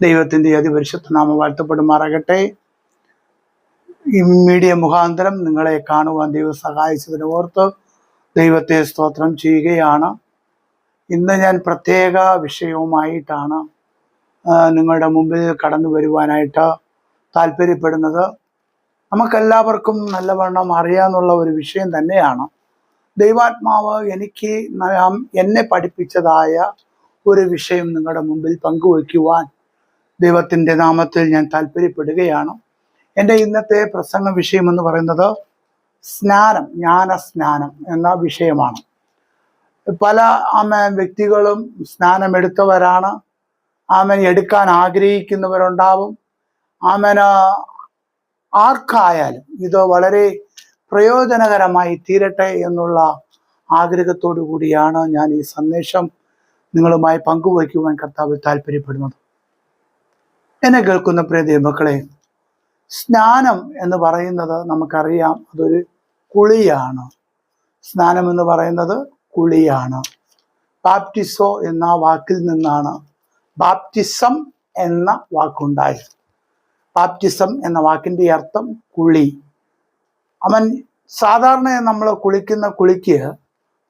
ദൈവത്തിന്റെ അതിപരിശുദ്ധ നാമം വാഴ്ത്തപ്പെടുമാറാകട്ടെ. ഈ മീഡിയ മുഖാന്തരം നിങ്ങളെ കാണുവാൻ ദൈവം സഹായിച്ചതിന് ഓർത്ത് ദൈവത്തെ സ്തോത്രം ചെയ്യുകയാണ്. ഇന്ന് ഞാൻ പ്രത്യേക വിഷയവുമായിട്ടാണ് നിങ്ങളുടെ മുമ്പിൽ കടന്നു വരുവാനായിട്ട് താല്പര്യപ്പെടുന്നത്. നമുക്കെല്ലാവർക്കും നല്ലവണ്ണം അറിയാമെന്നുള്ള ഒരു വിഷയം തന്നെയാണ്. ദൈവാത്മാവ് എനിക്ക് എന്നെ പഠിപ്പിച്ചതായ ഒരു വിഷയം നിങ്ങളുടെ മുമ്പിൽ പങ്കുവയ്ക്കുവാൻ ദൈവത്തിന്റെ നാമത്തിൽ ഞാൻ താല്പര്യപ്പെടുകയാണ്. എന്റെ ഇന്നത്തെ പ്രസംഗ വിഷയം എന്ന് പറയുന്നത് സ്നാനം ജ്ഞാനസ്നാനം എന്ന വിഷയമാണ്. പല ആമ വ്യക്തികളും സ്നാനമെടുത്തവരാണ്. ആമൻ എടുക്കാൻ ആഗ്രഹിക്കുന്നവരുണ്ടാവും. ആമന ആർക്കായാലും ഇത് വളരെ പ്രയോജനകരമായി തീരട്ടെ എന്നുള്ള ആഗ്രഹത്തോടു കൂടിയാണ് ഞാൻ ഈ സന്ദേശം നിങ്ങളുമായി പങ്കുവയ്ക്കുവാൻ കർത്താവ് താല്പര്യപ്പെടുന്നത്. എന്നെ കേൾക്കുന്ന പ്രിയ ദൈവമക്കളെ സ്നാനം എന്ന് പറയുന്നത് നമുക്കറിയാം അതൊരു കുളിയാണ്. സ്നാനം എന്ന് പറയുന്നത് കുളിയാണ്. ബാപ്റ്റിസോ എന്ന വാക്കിൽ നിന്നാണ് ബാപ്റ്റിസം എന്ന വാക്കുണ്ടായത്. ബാപ്റ്റിസം എന്ന വാക്കിന്റെ അർത്ഥം കുളി. അവൻ സാധാരണ നമ്മൾ കുളിക്കുന്ന കുളിക്ക്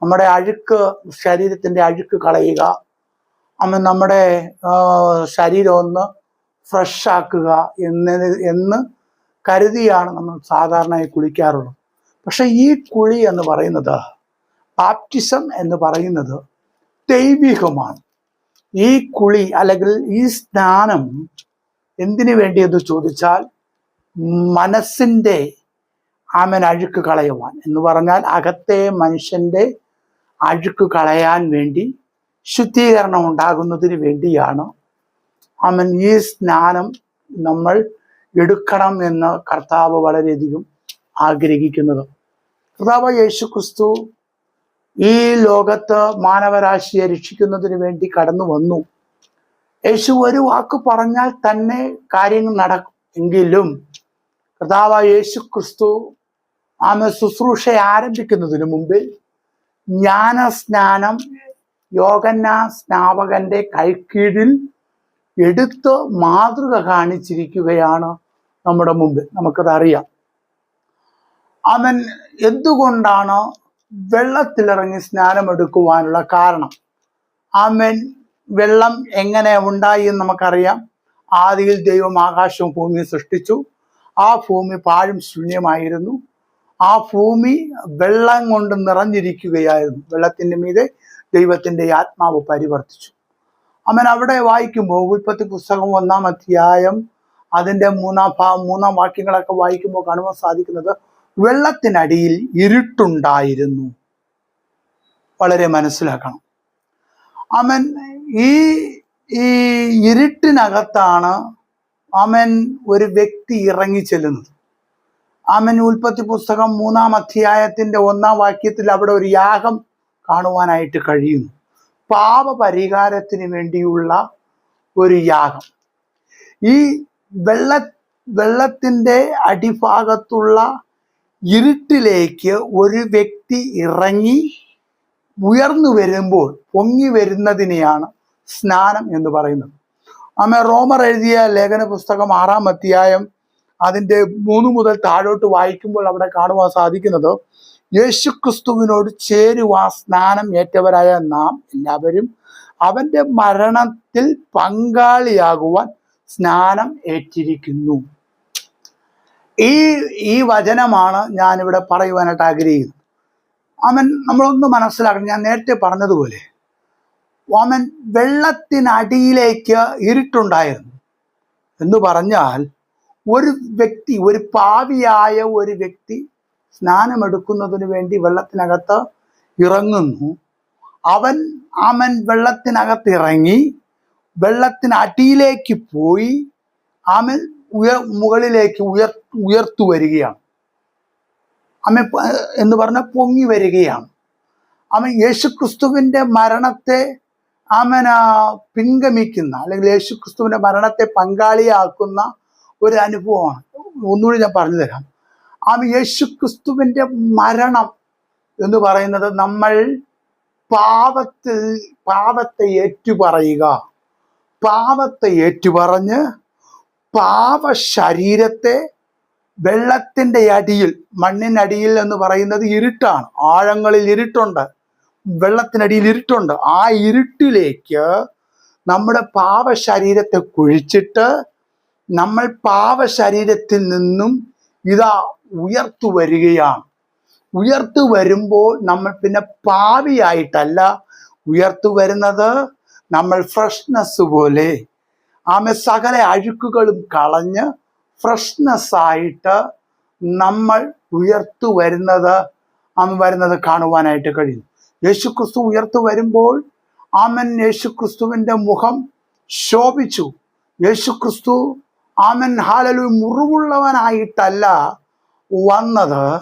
നമ്മുടെ അഴുക്ക് ശരീരത്തിന്റെ അഴുക്ക് കളയുക. അവൻ നമ്മുടെ ശരീരം ഒന്ന് ഫ്രഷ് ആക്കുക എന്ന് കരുതിയാണ് നമ്മൾ സാധാരണയായി കുളിക്കാറുള്ളത്. പക്ഷെ ഈ കുളി എന്ന് പറയുന്നത് ബാപ്റ്റിസം എന്ന് പറയുന്നത് ദൈവികമാണ്. ഈ കുളി അല്ലെങ്കിൽ ഈ സ്നാനം എന്തിനു വേണ്ടിയെന്ന് ചോദിച്ചാൽ മനസ്സിന്റെ ആമൻ അഴുക്ക് കളയുവാൻ. എന്ന് പറഞ്ഞാൽ അകത്തെ മനുഷ്യന്റെ അഴുക്ക് കളയാൻ വേണ്ടി ശുദ്ധീകരണം ഉണ്ടാകുന്നതിന് വേണ്ടിയാണ് ആമൻ. ഈ സ്നാനം നമ്മൾ എടുക്കണം എന്ന് കർത്താവ് വളരെയധികം ആഗ്രഹിക്കുന്നത്. കർത്താവ് യേശു ക്രിസ്തു ഈ ലോകത്ത് മാനവരാശിയെ രക്ഷിക്കുന്നതിന് വേണ്ടി കടന്നു വന്നു. യേശു ഒരു വാക്ക് പറഞ്ഞാൽ തന്നെ കാര്യങ്ങൾ നടക്കും എങ്കിലും കർത്താവ് യേശു ക്രിസ്തു ആമ ശുശ്രൂഷ ആരംഭിക്കുന്നതിന് മുമ്പ് ജ്ഞാനസ്നാനം യോഗന്ന സ്നാപകന്റെ കൈക്കീഴിൽ എടുത്ത് മാതൃക കാണിച്ചിരിക്കുകയാണ് നമ്മുടെ മുമ്പിൽ. നമുക്കത് അറിയാം അവൻ എന്തുകൊണ്ടാണ് വെള്ളത്തിലിറങ്ങി സ്നാനമെടുക്കുവാനുള്ള കാരണം? അവൻ വെള്ളം എങ്ങനെ ഉണ്ടായി എന്ന് നമുക്കറിയാം. ആദിയിൽ ദൈവം ആകാശവും ഭൂമിയും സൃഷ്ടിച്ചു. ആ ഭൂമി പാഴും ശൂന്യമായിരുന്നു. ആ ഭൂമി വെള്ളം കൊണ്ട് നിറഞ്ഞിരിക്കുകയായിരുന്നു. വെള്ളത്തിന്റെ മീതെ ദൈവത്തിന്റെ ആത്മാവ് പരിവർത്തിച്ചു. അവൻ അവിടെ വായിക്കുമ്പോൾ ഉൽപ്പത്തി പുസ്തകം ഒന്നാം അധ്യായം അതിന്റെ മൂന്നാം ഭാ മൂന്നാം വാക്യങ്ങളൊക്കെ വായിക്കുമ്പോൾ കാണുവാൻ സാധിക്കുന്നത് വെള്ളത്തിനടിയിൽ ഇരുട്ടുണ്ടായിരുന്നു. വളരെ മനസ്സിലാക്കണം. അവൻ ഈ ഈ ഇരുട്ടിനകത്താണ് അവൻ ഒരു വ്യക്തി ഇറങ്ങി ചെല്ലുന്നത്. അവൻ ഉൽപ്പത്തി പുസ്തകം മൂന്നാം അധ്യായത്തിന്റെ ഒന്നാം വാക്യത്തിൽ അവിടെ ഒരു യാഗം കാണുവാനായിട്ട് കഴിയുന്നു. പാപപരിഹാരത്തിന് വേണ്ടിയുള്ള ഒരു യാഗം. ഈ വെള്ള വെള്ളത്തിന്റെ അടിഭാഗത്തുള്ള ഇരുട്ടിലേക്ക് ഒരു വ്യക്തി ഇറങ്ങി ഉയർന്നു വരുമ്പോൾ പൊങ്ങി വരുന്നതിനെയാണ് സ്നാനം എന്ന് പറയുന്നത്. ആമ റോമർ എഴുതിയ ലേഖന പുസ്തകം ആറാം അധ്യായം അതിന്റെ മൂന്ന് മുതൽ താഴോട്ട് വായിക്കുമ്പോൾ അവിടെ കാണുവാൻ സാധിക്കുന്നത് യേശുക്രിസ്തുവിനോട് ചേരുവാ സ്നാനം ഏറ്റവരായ നാം എല്ലാവരും അവന്റെ മരണത്തിൽ പങ്കാളിയാകുവാൻ സ്നാനം ഏറ്റിരിക്കുന്നു. ഈ ഈ വചനമാണ് ഞാനിവിടെ പറയുവാനായിട്ട് ആഗ്രഹിക്കുന്നത്. അവൻ നമ്മളൊന്ന് മനസ്സിലാക്കണം. ഞാൻ നേരത്തെ പറഞ്ഞതുപോലെ അവൻ വെള്ളത്തിനടിയിലേക്ക് ഇരുട്ടുണ്ടായിരുന്നു. എന്ന് പറഞ്ഞാൽ ഒരു വ്യക്തി ഒരു പാവിയായ ഒരു വ്യക്തി സ്നാനമെടുക്കുന്നതിന് വേണ്ടി വെള്ളത്തിനകത്ത് ഇറങ്ങുന്നു. അവൻ അവൻ വെള്ളത്തിനകത്ത് ഇറങ്ങി വെള്ളത്തിനടിയിലേക്ക് പോയി അമൻ ഉയർ മുകളിലേക്ക് ഉയർ ഉയർത്തു വരികയാണ്. അമ്മ എന്ന് പറഞ്ഞ പൊങ്ങി വരികയാണ്. അവൻ യേശുക്രിസ്തുവിന്റെ മരണത്തെ അവൻ പിൻഗമിക്കുന്ന അല്ലെങ്കിൽ യേശുക്രിസ്തുവിന്റെ മരണത്തെ പങ്കാളിയാക്കുന്ന ഒരു അനുഭവമാണ്. ഒന്നുകൂടി ഞാൻ പറഞ്ഞു തരാം അവൻ യേശുക്രിസ്തുവിന്റെ മരണം എന്ന് പറയുന്നത് നമ്മൾ പാപത്തിൽ പാപത്തെ ഏറ്റുപറയുക. പാപത്തെ ഏറ്റുപറഞ്ഞ് പാപ ശരീരത്തെ വെള്ളത്തിന്റെ അടിയിൽ മണ്ണിനടിയിൽ എന്ന് പറയുന്നത് ഇരുട്ടാണ്. ആഴങ്ങളിൽ ഇരുട്ടുണ്ട്. വെള്ളത്തിനടിയിൽ ഇരുട്ടുണ്ട്. ആ ഇരുട്ടിലേക്ക് നമ്മുടെ പാപ ശരീരത്തെ കുഴിച്ചിട്ട് നമ്മൾ പാപ ശരീരത്തിൽ നിന്നും ഇതാ ഉയർത്തു വരികയാണ് ഉയർത്തു വരുമ്പോൾ നമ്മൾ പിന്നെ പാവിയായിട്ടല്ല. ഉയർത്തു വരുന്നത് നമ്മൾ ഫ്രഷ്നെസ് പോലെ. ആമെ സകല അഴുക്കുകളും കളഞ്ഞ് ഫ്രഷ്നെസ് ആയിട്ട് നമ്മൾ ഉയർത്തു വരുന്നത് അന്ന് വരുന്നത് കാണുവാനായിട്ട് കഴിയും. യേശുക്രിസ്തു ഉയർത്തു വരുമ്പോൾ ആമൻ യേശുക്രിസ്തുവിന്റെ മുഖം ശോഭിച്ചു. യേശുക്രിസ്തു ആമൻ ഹാലലു മുറിവുള്ളവനായിട്ടല്ല. വന്നത്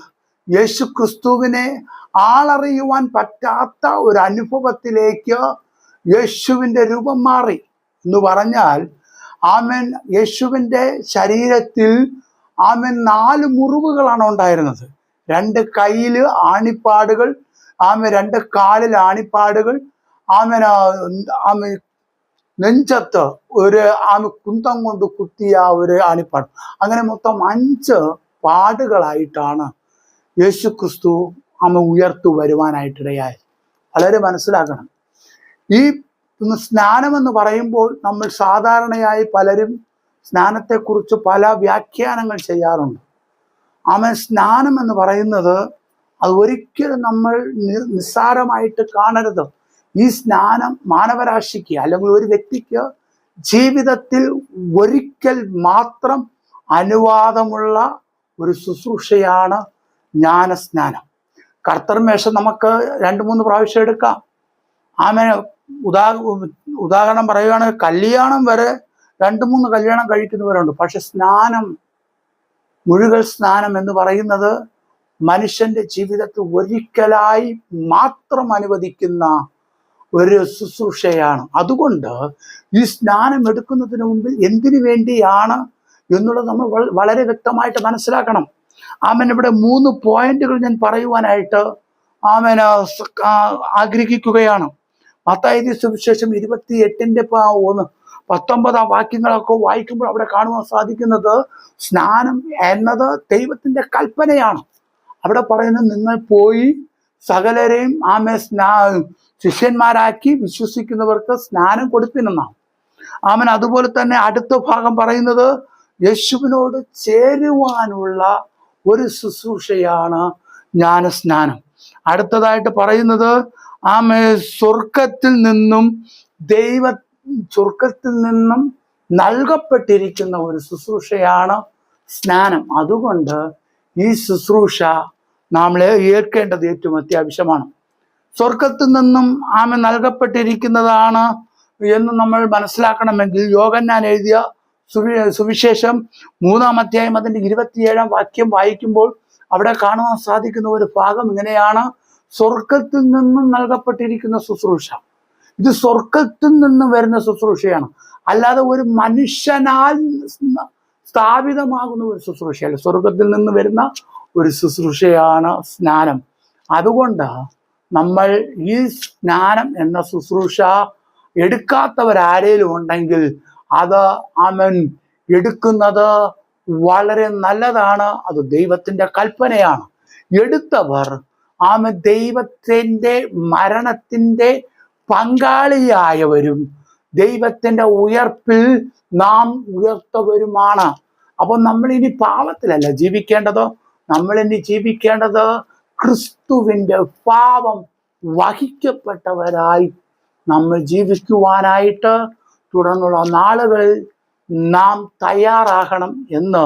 യേശു ക്രിസ്തുവിനെ ആളറിയുവാൻ പറ്റാത്ത ഒരു അനുഭവത്തിലേക്ക് യേശുവിന്റെ രൂപം മാറി എന്ന് പറഞ്ഞാൽ ആമൻ യേശുവിന്റെ ശരീരത്തിൽ ആമൻ നാല് മുറിവുകളാണ് ഉണ്ടായിരുന്നത്. രണ്ട് കയ്യിൽ ആണിപ്പാടുകൾ ആമ രണ്ട് കാലിൽ ആണിപ്പാടുകൾ ആമന ആമ നെഞ്ചത്ത് ഒരു ആമ കുന്തം കൊണ്ട് കുത്തിയ ഒരു ആണിപ്പാട്. അങ്ങനെ മൊത്തം അഞ്ച് പാടുകളായിട്ടാണ് യേശു ക്രിസ്തു ഉയർത്തു ഉയർത്തു വരുവാനായിട്ടിടയായി വളരെ മനസ്സിലാക്കണം. ഈ സ്നാനം എന്ന് പറയുമ്പോൾ നമ്മൾ സാധാരണയായി പലരും സ്നാനത്തെക്കുറിച്ച് പല വ്യാഖ്യാനങ്ങൾ ചെയ്യാറുണ്ട്. ആമൻ സ്നാനം എന്ന് പറയുന്നത് അത് ഒരിക്കലും നമ്മൾ നിസ്സാരമായിട്ട് കാണരുത്. ഈ സ്നാനം മാനവരാശിക്ക് അല്ലെങ്കിൽ ഒരു വ്യക്തിക്ക് ജീവിതത്തിൽ ഒരിക്കൽ മാത്രം അനുവാദമുള്ള ഒരു ശുശ്രൂഷയാണ് ജ്ഞാനസ്നാനം. കർത്തർമേഷം നമുക്ക് രണ്ട് മൂന്ന് പ്രാവശ്യം എടുക്കാം. ആമേ ഉദാ ഉദാഹരണം പറയുകയാണെങ്കിൽ കല്യാണം വരെ രണ്ട് മൂന്ന് കല്യാണം കഴിക്കുന്നവരുണ്ട്. പക്ഷെ സ്നാനം മുഴുകൽ സ്നാനം എന്ന് പറയുന്നത് മനുഷ്യന്റെ ജീവിതത്തിൽ ഒരിക്കലായി മാത്രം അനുവദിക്കുന്ന ഒരു ശുശ്രൂഷയാണ്. അതുകൊണ്ട് ഈ സ്നാനം എടുക്കുന്നതിന് മുമ്പിൽ എന്തിനു വേണ്ടിയാണ് എന്നുള്ളത് നമ്മൾ വളരെ വ്യക്തമായിട്ട് മനസ്സിലാക്കണം. ആമൻ ഇവിടെ മൂന്ന് പോയിന്റുകൾ ഞാൻ പറയുവാനായിട്ട് ആമൻ ആഗ്രഹിക്കുകയാണ്. മത്തായി സുവിശേഷം ഇരുപത്തി എട്ടിന്റെ ഒന്ന് പത്തൊമ്പതാം വാക്യങ്ങളൊക്കെ വായിക്കുമ്പോൾ അവിടെ കാണുവാൻ സാധിക്കുന്നത് സ്നാനം എന്നത് ദൈവത്തിന്റെ കൽപ്പനയാണ്. അവിടെ പറയുന്നത് നിങ്ങൾ പോയി സകലരെയും ആമെ സ്നാ ശിഷ്യന്മാരാക്കി വിശ്വസിക്കുന്നവർക്ക് സ്നാനം കൊടുപ്പിനെന്നാണ് ആമൻ അതുപോലെ തന്നെ അടുത്ത ഭാഗം പറയുന്നത് യേശുവിനോട് ചേരുവാനുള്ള ഒരു ശുശ്രൂഷയാണ് ജ്ഞാനസ്നാനം. അടുത്തതായിട്ട് പറയുന്നത് ആമേ സ്വർഗത്തിൽ നിന്നും ദൈവ സ്വർഗത്തിൽ നിന്നും നൽകപ്പെട്ടിരിക്കുന്ന ഒരു ശുശ്രൂഷയാണ് സ്നാനം. അതുകൊണ്ട് ഈ ശുശ്രൂഷ നാം ഏൽക്കേണ്ടത് ഏറ്റവും അത്യാവശ്യമാണ്. സ്വർഗത്തിൽ നിന്നും ആമ നൽകപ്പെട്ടിരിക്കുന്നതാണ് എന്ന് നമ്മൾ മനസ്സിലാക്കണമെങ്കിൽ യോഗന്നാൻ എഴുതിയ സുവിശേഷം മൂന്നാം അധ്യായം അതിന്റെ ഇരുപത്തിയേഴാം വാക്യം വായിക്കുമ്പോൾ അവിടെ കാണുവാൻ സാധിക്കുന്ന ഒരു ഭാഗം ഇങ്ങനെയാണ്. സ്വർഗത്തിൽ നിന്നും നൽകപ്പെട്ടിരിക്കുന്ന ശുശ്രൂഷ. ഇത് സ്വർഗത്തിൽ നിന്നും വരുന്ന ശുശ്രൂഷയാണ്. അല്ലാതെ ഒരു മനുഷ്യനാൽ സ്ഥാപിതമാകുന്ന ഒരു ശുശ്രൂഷയല്ല. സ്വർഗത്തിൽ നിന്ന് വരുന്ന ഒരു ശുശ്രൂഷയാണ് സ്നാനം. അതുകൊണ്ട് നമ്മൾ ഈ സ്നാനം എന്ന ശുശ്രൂഷ എടുക്കാത്തവരാരേലും ഉണ്ടെങ്കിൽ അത് അവൻ എടുക്കുന്നത് വളരെ നല്ലതാണ്. അത് ദൈവത്തിന്റെ കൽപ്പനയാണ്. എടുത്തവർ ആമ ദൈവത്തിന്റെ മരണത്തിന്റെ പങ്കാളിയായവരും ദൈവത്തിന്റെ ഉയർപ്പിൽ നാം ഉയർത്തവരുമാണ്. അപ്പോൾ നമ്മൾ ഇനി പാവത്തിലല്ല ജീവിക്കേണ്ടത്. നമ്മൾ ഇനി ജീവിക്കേണ്ടത് ക്രിസ്തുവിന്റെ പാപം വഹിക്കപ്പെട്ടവരായി നമ്മൾ ജീവിക്കുവാനായിട്ട് തുടർന്നുള്ള നാളുകളിൽ നാം തയ്യാറാകണം എന്ന്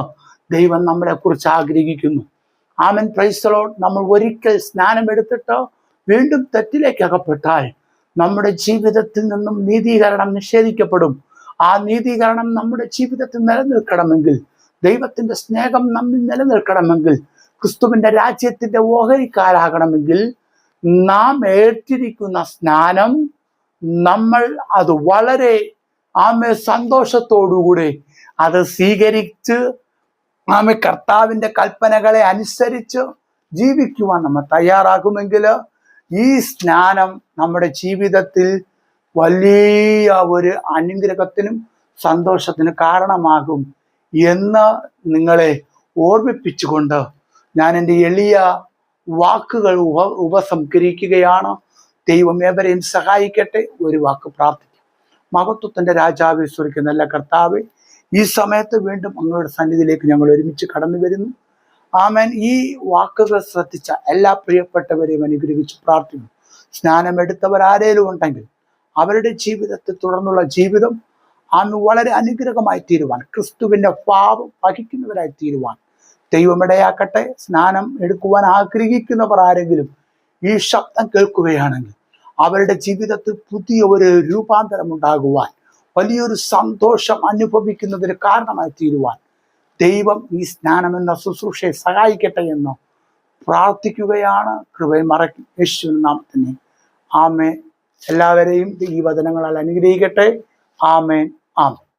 ദൈവം നമ്മളെ കുറിച്ച് ആഗ്രഹിക്കുന്നു. ആമൻ. പ്രൈസലോ നമ്മൾ ഒരിക്കൽ സ്നാനമെടുത്തിട്ട് വീണ്ടും തെറ്റിലേക്ക് അകപ്പെട്ടാൽ നമ്മുടെ ജീവിതത്തിൽ നിന്നും നീതീകരണം നിഷേധിക്കപ്പെടും. ആ നീതീകരണം നമ്മുടെ ജീവിതത്തിൽ നിലനിൽക്കണമെങ്കിൽ ദൈവത്തിന്റെ സ്നേഹം നമ്മിൽ നിലനിൽക്കണമെങ്കിൽ ക്രിസ്തുവിന്റെ രാജ്യത്തിന്റെ ഓഹരിക്കാരാകണമെങ്കിൽ നാം ഏറ്റിരിക്കുന്ന സ്നാനം നമ്മൾ അത് വളരെ ആമെ സന്തോഷത്തോടുകൂടി അത് സ്വീകരിച്ച് ആമെ കർത്താവിന്റെ കൽപ്പനകളെ അനുസരിച്ച് ജീവിക്കുവാൻ നമ്മൾ തയ്യാറാകുമെങ്കിൽ ഈ സ്നാനം നമ്മുടെ ജീവിതത്തിൽ വലിയ ഒരു അനുഗ്രഹത്തിനും സന്തോഷത്തിനും കാരണമാകും എന്ന് നിങ്ങളെ ഓർമ്മിപ്പിച്ചുകൊണ്ട് ഞാൻ എന്റെ എളിയ വാക്കുകൾ ഉപ ഉപസംഹരിക്കുകയാണ്. ദൈവം ഏവരെയും സഹായിക്കട്ടെ. ഒരു വാക്ക് പ്രാർത്ഥിക്കാം. മഹത്വത്തിന്റെ രാജാവെ സ്വരിക്കുന്ന കർത്താവെ ഈ സമയത്ത് വീണ്ടും അങ്ങയുടെ സന്നിധിയിലേക്ക് ഞങ്ങൾ ഒരുമിച്ച് കടന്നു വരുന്നു. ആമേൻ. ഈ വാക്കുകൾ ശ്രദ്ധിച്ച എല്ലാ പ്രിയപ്പെട്ടവരെയും അനുഗ്രഹിച്ച് പ്രാർത്ഥിക്കുന്നു. സ്നാനമെടുത്തവർ ആരേലും ഉണ്ടെങ്കിൽ അവരുടെ ജീവിതത്തെ തുടർന്നുള്ള ജീവിതം ആമ വളരെ അനുഗ്രഹമായി തീരുവാൻ ക്രിസ്തുവിന്റെ പാപം വഹിക്കുന്നവരായി തീരുവാൻ ദൈവമിടയാക്കട്ടെ. സ്നാനം എടുക്കുവാൻ ആഗ്രഹിക്കുന്നവർ ആരെങ്കിലും ഈ ശബ്ദം കേൾക്കുകയാണെങ്കിൽ അവരുടെ ജീവിതത്തിൽ പുതിയ ഒരു രൂപാന്തരം ഉണ്ടാകുവാൻ വലിയൊരു സന്തോഷം അനുഭവിക്കുന്നതിന് കാരണമായി തീരുവാൻ ദൈവം ഈ സ്നാനം എന്ന ശുശ്രൂഷയെ സഹായിക്കട്ടെ എന്ന് പ്രാർത്ഥിക്കുകയാണ്. കൃപയെ മറക്കും യേശുവിൻ നാമത്തിന് ആമേ എല്ലാവരെയും ഈ വചനങ്ങളാൽ അനുഗ്രഹിക്കട്ടെ. ആമേൻ. ആമേൻ.